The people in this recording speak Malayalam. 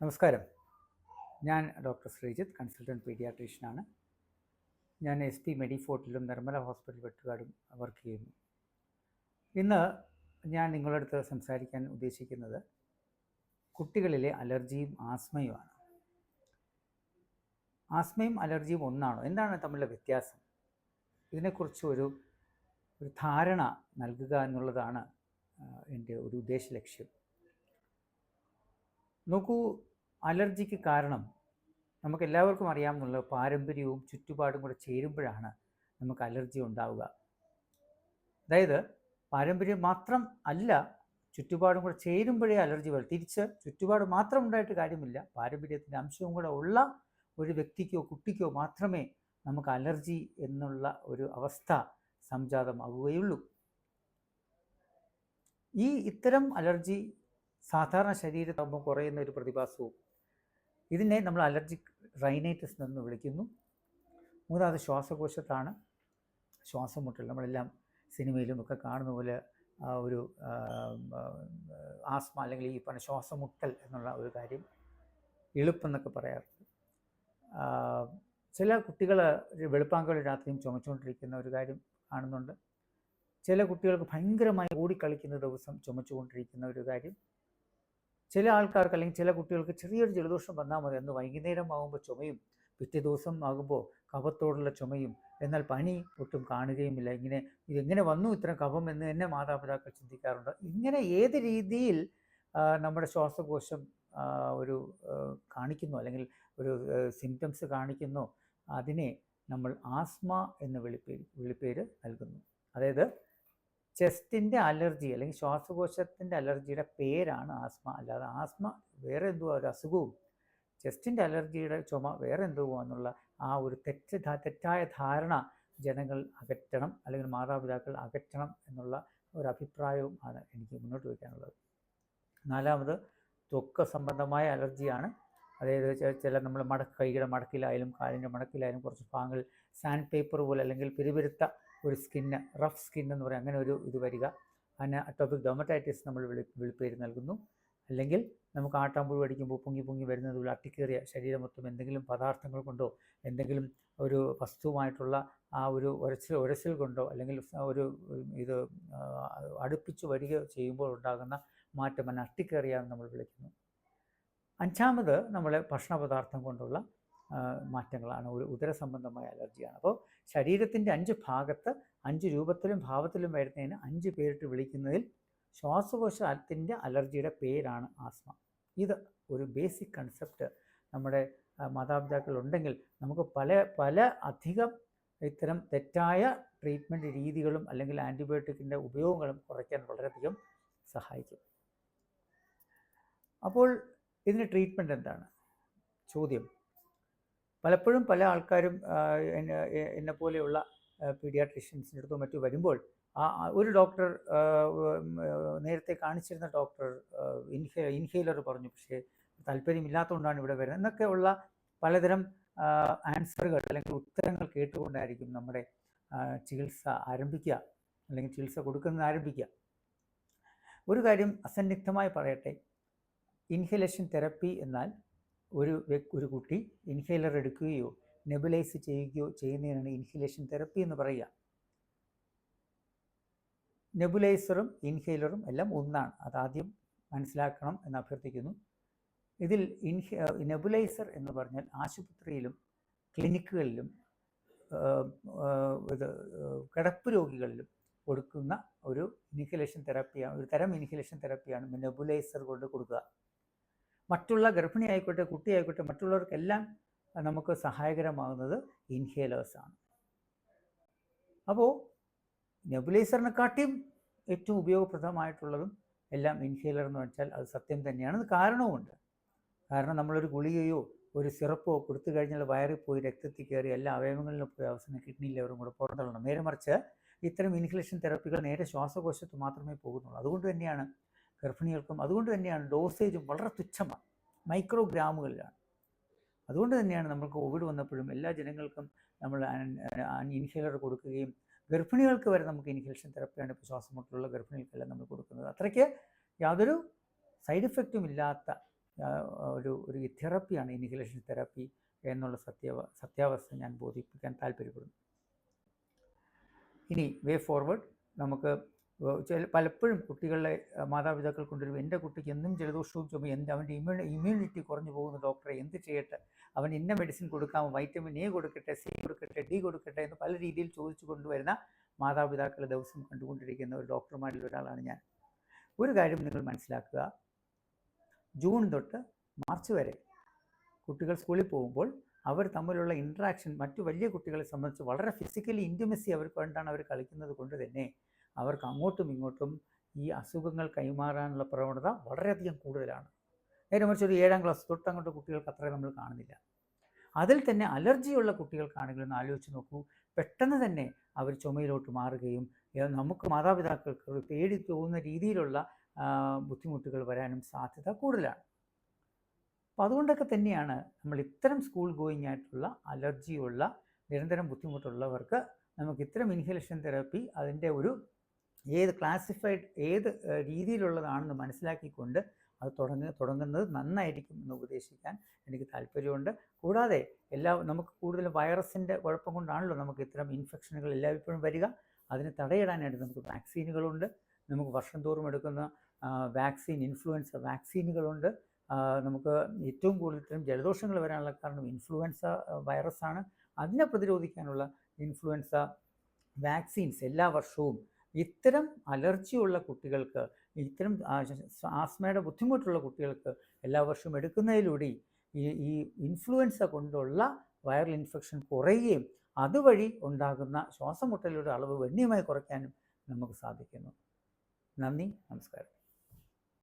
നമസ്കാരം. ഞാൻ ഡോക്ടർ ശ്രീജിത്ത് കൺസൾട്ടന്റ് പീഡിയാട്രീഷ്യനാണ്. ഞാൻ എസ് പി മെഡിഫോർട്ടിലും നിർമ്മല ഹോസ്പിറ്റൽ വെട്ടുകാടും വർക്ക് ചെയ്യുന്നു ഇന്ന് ഞാൻ നിങ്ങളുടെ അടുത്ത് സംസാരിക്കാൻ ഉദ്ദേശിക്കുന്നത് കുട്ടികളിലെ അലർജിയും ആസ്മയുമാണ്. ആസ്മയും അലർജിയും ഒന്നാണോ? എന്താണ് തമ്മിലുള്ള വ്യത്യാസം? ഇതിനെക്കുറിച്ച് ഒരു ഒരു ധാരണ നൽകുക എന്നുള്ളതാണ് എന്റെ ഒരു ഉദ്ദേശ ലക്ഷ്യം. നോക്കൂ അലർജിക്ക് കാരണം നമുക്ക് എല്ലാവർക്കും അറിയാമെന്നുള്ള പാരമ്പര്യവും ചുറ്റുപാടും കൂടെ ചേരുമ്പോഴാണ് നമുക്ക് അലർജി ഉണ്ടാവുക. അതായത് പാരമ്പര്യം മാത്രം അല്ല ചുറ്റുപാടും കൂടെ ചേരുമ്പോഴേ അലർജി വരും. തിരിച്ച് ചുറ്റുപാട് മാത്രം ഉണ്ടായിട്ട് കാര്യമില്ല. പാരമ്പര്യത്തിന്റെ അംശവും കൂടെ ഉള്ള ഒരു വ്യക്തിക്കോ കുട്ടിക്കോ മാത്രമേ നമുക്ക് അലർജി എന്നുള്ള ഒരു അവസ്ഥ സംജാതമാവുകയുള്ളൂ. ഈ ഇത്തരം അലർജി സാധാരണ ശരീരത്താകുമ്പോൾ കുറയുന്ന ഒരു പ്രതിഭാസവും ഇതിനെ നമ്മൾ അലർജിക് റൈനൈറ്റിസ് എന്ന് വിളിക്കുന്നു. മൂന്നാമത് ശ്വാസകോശത്താണ്. ശ്വാസം മുട്ടൽ നമ്മളെല്ലാം സിനിമയിലും ഒക്കെ കാണുന്ന പോലെ ഒരു ആസ്മ അല്ലെങ്കിൽ ഈ പറഞ്ഞ ശ്വാസമുട്ടൽ എന്നുള്ള ഒരു കാര്യം എളുപ്പെന്നൊക്കെ പറയാറുണ്ട്. ചില കുട്ടികൾ വെളുപ്പാങ്കൽ രാത്രിയും ചുമച്ചുകൊണ്ടിരിക്കുന്ന ഒരു കാര്യം കാണുന്നുണ്ട്. ചില കുട്ടികൾക്ക് ഭയങ്കരമായി ഓടിക്കളിക്കുന്ന ദിവസം ചുമച്ചുകൊണ്ടിരിക്കുന്ന ഒരു കാര്യം. ചില ആൾക്കാർക്ക് അല്ലെങ്കിൽ ചില കുട്ടികൾക്ക് ചെറിയൊരു ജലദോഷം വന്നാൽ മതി. അന്ന് വൈകുന്നേരം ആകുമ്പോൾ ചുമയും പിറ്റേ ദിവസം ആകുമ്പോൾ കഫത്തോടുള്ള ചുമയും എന്നാൽ പനി ഒട്ടും കാണുകയുമില്ല. ഇങ്ങനെ ഇതെങ്ങനെ വന്നു? ഇത്ര കഫം എന്ന് എന്നെ മാതാപിതാക്കൾ ചിന്തിക്കാറുണ്ട്. ഇങ്ങനെ ഏത് രീതിയിൽ നമ്മുടെ ശ്വാസകോശം ഒരു കാണിക്കുന്നു? അല്ലെങ്കിൽ ഒരു സിംറ്റംസ് കാണിക്കുന്നു? അതിനെ നമ്മൾ ആസ്മ എന്ന വിളിപ്പേര് വിളിപ്പേര് നൽകുന്നു. അതായത് ചെസ്റ്റിന്റെ അലർജി അല്ലെങ്കിൽ ശ്വാസകോശത്തിന്റെ അലർജിയുടെ പേരാണ് ആസ്മ. അല്ലാതെ ആസ്മ വേറെ എന്തോ ഒരു അസുഖവും. ചെസ്റ്റിന്റെ അലർജിയുടെ ചുമ വേറെ എന്തോ എന്നുള്ള ആ ഒരു തെറ്റ് തെറ്റായ ധാരണ ജനങ്ങൾ അകറ്റണം അല്ലെങ്കിൽ മാതാപിതാക്കൾ അകറ്റണം എന്നുള്ള ഒരു അഭിപ്രായവും ആണ് എനിക്ക് മുന്നോട്ട് വയ്ക്കാനുള്ളത്. നാലാമത് ത്വക്ക് സംബന്ധമായ അലർജിയാണ് അതായത് ചില നമ്മൾ മടക്ക് കൈയുടെ മടക്കിലായാലും കാലിന്റെ മടക്കിലായാലും കുറച്ച് ഭാഗങ്ങൾ സാൻഡ് പേപ്പർ പോലെ അല്ലെങ്കിൽ പിരിപിരുത്ത ഒരു സ്കിന്ന് റഫ് സ്കിൻ എന്ന് പറയും. അങ്ങനെ ഒരു ഇത് വരിക. അങ്ങനെ അറ്റോപിക് ഡൊമറ്റൈറ്റിസ് നമ്മൾ വിളി വിളിപ്പേര് നൽകുന്നു. അല്ലെങ്കിൽ നമുക്ക് ആട്ടാമ്പുഴ അടിക്കുമ്പോൾ പൊങ്ങി പൊങ്ങി വരുന്നത് പോലെ അട്ടിക്കേറിയ ശരീരം മൊത്തം എന്തെങ്കിലും പദാർത്ഥങ്ങൾ കൊണ്ടോ എന്തെങ്കിലും ഒരു വസ്തുവുമായിട്ടുള്ള ആ ഒരു ഉരച്ചിൽ ഉരച്ചിൽ കൊണ്ടോ അല്ലെങ്കിൽ ഒരു ഇത് അടുപ്പിച്ച് വരികയോ ചെയ്യുമ്പോൾ ഉണ്ടാകുന്ന മാറ്റം അതിനെ അട്ടിക്കേറിയ നമ്മൾ വിളിക്കുന്നു. അഞ്ചാമത് നമ്മൾ ഭക്ഷണ പദാർത്ഥം കൊണ്ടുള്ള മാറ്റങ്ങളാണ്. ഒരു ഉദര സംബന്ധമായ അലർജിയാണ്. അപ്പോൾ ശരീരത്തിന്റെ അഞ്ച് ഭാഗത്ത് അഞ്ച് രൂപത്തിലും ഭാവത്തിലും വരുന്നതിന് അഞ്ച് പേരിട്ട് വിളിക്കുന്നതിൽ ശ്വാസകോശത്തിന്റെ അലർജിയുടെ പേരാണ് ആസ്മ. ഇത് ഒരു ബേസിക് കൺസെപ്റ്റ് നമ്മുടെ മാതാപിതാക്കൾ ഉണ്ടെങ്കിൽ നമുക്ക് പല പല അധികം ഇത്തരം തെറ്റായ ട്രീറ്റ്മെന്റ് രീതികളും അല്ലെങ്കിൽ ആന്റിബയോട്ടിക്കിന്റെ ഉപയോഗങ്ങളും കുറയ്ക്കാൻ വളരെയധികം സഹായിക്കും. അപ്പോൾ ഇതിന് ട്രീറ്റ്മെന്റ് എന്താണ്? ചോദ്യം. പലപ്പോഴും പല ആൾക്കാരും എന്നെ പോലെയുള്ള പീഡിയാട്രീഷ്യൻസിന്റെ അടുത്തോ മറ്റു വരുമ്പോൾ ആ ഒരു ഡോക്ടർ നേരത്തെ കാണിച്ചിരുന്ന ഡോക്ടർ ഇൻഹേ ഇൻഹേലർ പറഞ്ഞു പക്ഷേ താല്പര്യമില്ലാത്തതുകൊണ്ടാണ് ഇവിടെ വരുന്നത്. എന്നൊക്കെ ഉള്ള പലതരം ആൻസറുകൾ അല്ലെങ്കിൽ ഉത്തരങ്ങൾ കേട്ടുകൊണ്ടായിരിക്കും നമ്മുടെ ചികിത്സ ആരംഭിക്കുക അല്ലെങ്കിൽ ചികിത്സ കൊടുക്കുന്നത് ആരംഭിക്കുക ഒരു കാര്യം അസന്നിഗ്ധമായി പറയട്ടെ. ഇൻഹലേഷൻ തെറപ്പി എന്നാൽ ഒരു ഒരു കുട്ടി ഇൻഹേലർ എടുക്കുകയോ നെബുലൈസ് ചെയ്യുകയോ ചെയ്യുന്നതിനാണ് ഇൻഹലേഷൻ തെറപ്പി എന്ന് പറയുക. നെബുലൈസറും ഇൻഹേലറും എല്ലാം ഒന്നാണ്. അതാദ്യം മനസ്സിലാക്കണം എന്ന് അഭ്യർത്ഥിക്കുന്നു. ഇതിൽ ഇൻഹേ നെബുലൈസർ എന്ന് പറഞ്ഞാൽ ആശുപത്രിയിലും ക്ലിനിക്കുകളിലും ഇത് കിടപ്പ് രോഗികളിലും കൊടുക്കുന്ന ഒരു ഇൻഹലേഷൻ തെറാപ്പിയാണ് ഒരു തരം ഇൻഹലേഷൻ തെറാപ്പിയാണ് നെബുലൈസർ കൊണ്ട് കൊടുക്കുക. മറ്റുള്ള ഗർഭിണി ആയിക്കോട്ടെ കുട്ടി ആയിക്കോട്ടെ മറ്റുള്ളവർക്കെല്ലാം നമുക്ക് സഹായകരമാകുന്നത് ഇൻഹേലേഴ്സാണ്. അപ്പോൾ നെബുലൈസറിനെക്കാട്ടിയും ഏറ്റവും ഉപയോഗപ്രദമായിട്ടുള്ളതും എല്ലാം ഇൻഹേലർ എന്ന് വെച്ചാൽ അത് സത്യം തന്നെയാണ്. കാരണവുമുണ്ട്. കാരണം നമ്മളൊരു ഗുളികയോ ഒരു സിറപ്പോ കൊടുത്തു കഴിഞ്ഞാൽ വയറിൽ പോയി രക്തത്തിൽ കയറി എല്ലാ അവയവങ്ങളിലും പോയി അവസാനം കിഡ്നി ലെവറും കൂടെ പുറന്തള്ളണം. നേരെ മറിച്ച് ഇത്തരം ഇൻഹലേഷൻ തെറപ്പികൾ നേരെ ശ്വാസകോശത്ത് മാത്രമേ പോകുന്നുള്ളൂ. അതുകൊണ്ട് തന്നെയാണ് ഗർഭിണികൾക്കും അതുകൊണ്ട് തന്നെയാണ് ഡോസേജും വളരെ തുച്ഛമാണ്. മൈക്രോഗ്രാമുകളിലാണ് അതുകൊണ്ട് തന്നെയാണ് നമുക്ക് കോവിഡ് വന്നപ്പോഴും എല്ലാ ജനങ്ങൾക്കും നമ്മൾ ഇൻഹേലർ കൊടുക്കുകയും ഗർഭിണികൾക്ക് വരെ നമുക്ക് ഇൻഹലേഷൻ തെറപ്പിയാണ് ഇപ്പോൾ ശ്വാസമുട്ടലുള്ള ഗർഭിണികൾക്കെല്ലാം നമ്മൾ കൊടുക്കുന്നത്. അത്രയ്ക്ക് യാതൊരു സൈഡ് ഇഫക്റ്റും ഇല്ലാത്ത ഒരു ഒരു തെറപ്പിയാണ് ഇൻഹേലേഷൻ തെറപ്പി എന്നുള്ള സത്യവ സത്യാവസ്ഥ ഞാൻ ബോധിപ്പിക്കാൻ താല്പര്യപ്പെടുന്നു. ഇനി വേ ഫോർവേഡ് നമുക്ക് ചില പലപ്പോഴും കുട്ടികളെ മാതാപിതാക്കൾ കൊണ്ടുവരും എന്റെ കുട്ടിക്ക് എന്നും ജലദോഷവും ചുമ എന്ത് അവന്റെ ഇമ്മ്യൂണി ഇമ്മ്യൂണിറ്റി കുറഞ്ഞു പോകുന്ന ഡോക്ടറെ എന്ത് ചെയ്യട്ടെ? അവൻ ഇന്ന മെഡിസിൻ കൊടുക്കാമോ വൈറ്റമിൻ എ കൊടുക്കട്ടെ സി കൊടുക്കട്ടെ ഡി കൊടുക്കട്ടെ എന്ന് പല രീതിയിൽ ചോദിച്ചു കൊണ്ടുവരുന്ന മാതാപിതാക്കൾ ദിവസം കണ്ടുകൊണ്ടിരിക്കുന്ന ഒരു ഡോക്ടർമാരിൽ ഒരാളാണ് ഞാൻ. ഒരു കാര്യം നിങ്ങൾ മനസ്സിലാക്കുക. ജൂൺ തൊട്ട് മാർച്ച് വരെ കുട്ടികൾ സ്കൂളിൽ പോകുമ്പോൾ അവർ തമ്മിലുള്ള ഇൻട്രാക്ഷൻ മറ്റു വലിയ കുട്ടികളെ സംബന്ധിച്ച് വളരെ ഫിസിക്കലി ഇന്റിമസി അവർക്ക് കൊണ്ടാണ് അവർ കളിക്കുന്നത് കൊണ്ട് തന്നെ അവർക്ക് അങ്ങോട്ടും ഇങ്ങോട്ടും ഈ അസുഖങ്ങൾ കൈമാറാനുള്ള പ്രവണത വളരെയധികം കൂടുതലാണ്. നേരെ മറിച്ച് ഒരു ഏഴാം ക്ലാസ് തൊട്ട് അങ്ങോട്ട് കുട്ടികൾക്ക് അത്രയും നമ്മൾ കാണുന്നില്ല. അതിൽ തന്നെ അലർജിയുള്ള കുട്ടികൾക്കാണെങ്കിൽ ഒന്ന് ആലോചിച്ച് നോക്കൂ. പെട്ടെന്ന് തന്നെ അവർ ചുമയിലോട്ട് മാറുകയും നമുക്ക് മാതാപിതാക്കൾക്ക് പേടി തോന്നുന്ന രീതിയിലുള്ള ബുദ്ധിമുട്ടുകൾ വരാനും സാധ്യത കൂടുതലാണ്. അപ്പം അതുകൊണ്ടൊക്കെ തന്നെയാണ് നമ്മൾ ഇത്തരം സ്കൂൾ ഗോയിങ് ആയിട്ടുള്ള അലർജിയുള്ള നിരന്തരം ബുദ്ധിമുട്ടുള്ളവർക്ക് നമുക്ക് ഇത്തരം ഇൻഹലേഷൻ തെറാപ്പി അതിന്റെ ഒരു ഏത് ക്ലാസിഫൈഡ് ഏത് രീതിയിലുള്ളതാണെന്ന് മനസ്സിലാക്കിക്കൊണ്ട് അത് തുടങ്ങ തുടങ്ങുന്നത് നന്നായിരിക്കും എന്ന് ഉപദേശിക്കാൻ എനിക്ക് താല്പര്യമുണ്ട്. കൂടാതെ എല്ലാ നമുക്ക് കൂടുതൽ വൈറസിന്റെ കുഴപ്പം കൊണ്ടാണല്ലോ നമുക്ക് ഇത്തരം ഇൻഫെക്ഷനുകൾ എല്ലായ്പ്പോഴും വരിക. അതിനെ തടയിടാനായിട്ട് നമുക്ക് വാക്സിനുകളുണ്ട് നമുക്ക് വർഷം തോറും എടുക്കുന്ന വാക്സിൻ ഇൻഫ്ലുവൻസ വാക്സിനുകളുണ്ട് നമുക്ക് ഏറ്റവും കൂടുതൽ ഇത്തരം ജലദോഷങ്ങൾ വരാനുള്ള കാരണം ഇൻഫ്ലുവൻസ വൈറസാണ് അതിനെ പ്രതിരോധിക്കാനുള്ള ഇൻഫ്ലുവൻസ വാക്സിൻസ് എല്ലാ വർഷവും ഇത്തരം അലർജിയുള്ള കുട്ടികൾക്ക് ഇത്തരം ആസ്മയുടെ ബുദ്ധിമുട്ടുള്ള കുട്ടികൾക്ക് എല്ലാ വർഷവും എടുക്കുന്നതിലൂടെ ഈ ഈ ഇൻഫ്ലുവൻസ കൊണ്ടുള്ള വൈറൽ ഇൻഫെക്ഷൻ കുറയുകയും അതുവഴി ഉണ്ടാകുന്ന ശ്വാസമുട്ടലുടെ അളവ് ഗണ്യമായി കുറയ്ക്കാനും നമുക്ക് സാധിക്കുന്നു. നന്ദി നമസ്കാരം.